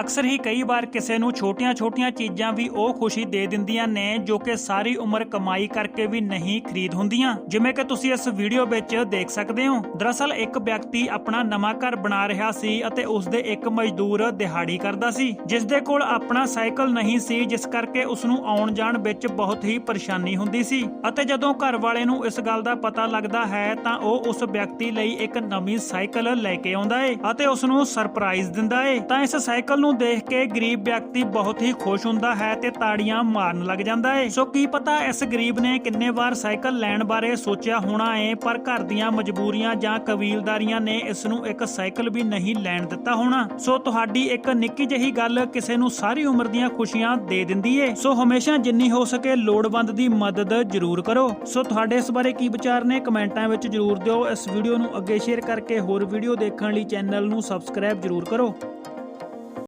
ਅਕਸਰ ਹੀ ਕਈ ਵਾਰ ਕਿਸੇ ਨੂੰ ਛੋਟੀਆਂ-ਛੋਟੀਆਂ ਚੀਜ਼ਾਂ ਵੀ ਉਹ ਖੁਸ਼ੀ ਦੇ ਦਿੰਦੀਆਂ ਨੇ ਜੋ ਕਿ ਸਾਰੀ ਉਮਰ ਕਮਾਈ ਕਰਕੇ ਵੀ ਨਹੀਂ ਖਰੀਦ ਹੁੰਦੀਆਂ। ਜਿਵੇਂ ਕਿ ਤੁਸੀਂ ਇਸ ਵੀਡੀਓ ਵਿੱਚ ਦੇਖ ਸਕਦੇ ਹੋ। ਦਰਅਸਲ ਇੱਕ ਵਿਅਕਤੀ ਆਪਣਾ ਨਵਾਂ ਘਰ ਬਣਾ ਰਿਹਾ ਸੀ ਅਤੇ ਉਸ ਦੇ ਇੱਕ ਮਜ਼ਦੂਰ ਦਿਹਾੜੀ ਕਰਦਾ ਸੀ ਜਿਸ ਦੇ ਕੋਲ ਆਪਣਾ ਸਾਈਕਲ ਨਹੀਂ ਸੀ, ਜਿਸ ਕਰਕੇ ਉਸ ਨੂੰ ਆਉਣ ਜਾਣ ਵਿੱਚ ਬਹੁਤ ਹੀ ਪਰੇਸ਼ਾਨੀ ਹੁੰਦੀ ਸੀ। ਅਤੇ ਜਦੋਂ ਘਰ ਵਾਲੇ ਨੂੰ ਇਸ ਗੱਲ ਦਾ ਪਤਾ ਲੱਗਦਾ ਹੈ, ਤਾਂ ਉਹ ਉਸ ਵਿਅਕਤੀ ਲਈ ਇੱਕ ਨਵੀਂ ਸਾਈਕਲ ਲੈ ਕੇ ਆਉਂਦਾ ਏ ਅਤੇ ਉਸ ਨੂੰ ਸਰਪ੍ਰਾਈਜ਼ ਦਿੰਦਾ ਏ। ਤਾਂ ਇਸ ਸਾਈਕਲ ਨੂੰ ਦੇਖ ਕੇ ਗਰੀਬ ਵਿਅਕਤੀ ਬਹੁਤ ਹੀ ਖੁਸ਼ ਹੁੰਦਾ ਹੈ ਤੇ ਤਾੜੀਆਂ ਮਾਰਨ ਲੱਗ ਜਾਂਦਾ ਏ। ਸੋ ਕੀ ਪਤਾ ਇਸ ਗਰੀਬ ਨੇ ਕਿੰਨੇ ਵਾਰ ਸਾਈਕਲ ਲੈਣ ਬਾਰੇ ਸੋਚਿਆ ਹੋਣਾ ਏ, ਪਰ ਘਰ ਦੀਆਂ ਮਜਬੂਰੀਆਂ ਜਾਂ ਕਬੀਲਦਾਰੀਆਂ ਨੇ ਇਸ ਨੂੰ ਇੱਕ ਸਾਈਕਲ ਵੀ ਨਹੀਂ ਲੈਣ ਦਿੱਤਾ ਹੋਣਾ। ਸੋ ਤੁਹਾਡੀ ਇੱਕ ਨਿੱਕੀ ਜਿਹੀ ਗੱਲ ਕਿਸੇ ਨੂੰ ਸਾਰੀ ਉਮਰ ਦੀਆਂ ਖੁਸ਼ੀਆਂ ਦੇ ਦਿੰਦੀ ਏ। ਸੋ ਹਮੇਸ਼ਾ ਜਿੰਨੀ ਹੋ ਸਕੇ ਲੋੜਵੰਦ ਦੀ ਮਦਦ ਜ਼ਰੂਰ ਕਰੋ। ਸੋ ਤੁਹਾਡੇ ਇਸ ਬਾਰੇ ਕੀ ਵਿਚਾਰ ਨੇ ਕਮੈਂਟਾਂ ਵਿੱਚ ਜ਼ਰੂਰ ਦਿਓ। ਇਸ ਵੀਡੀਓ ਨੂੰ ਅੱਗੇ ਸ਼ੇਅਰ ਕਰਕੇ ਹੋਰ ਵੀਡੀਓ ਦੇਖਣ ਲਈ ਚੈਨਲ ਨੂੰ ਸਬਸਕ੍ਰਾਈਬ ਜ਼ਰੂਰ ਕਰੋ।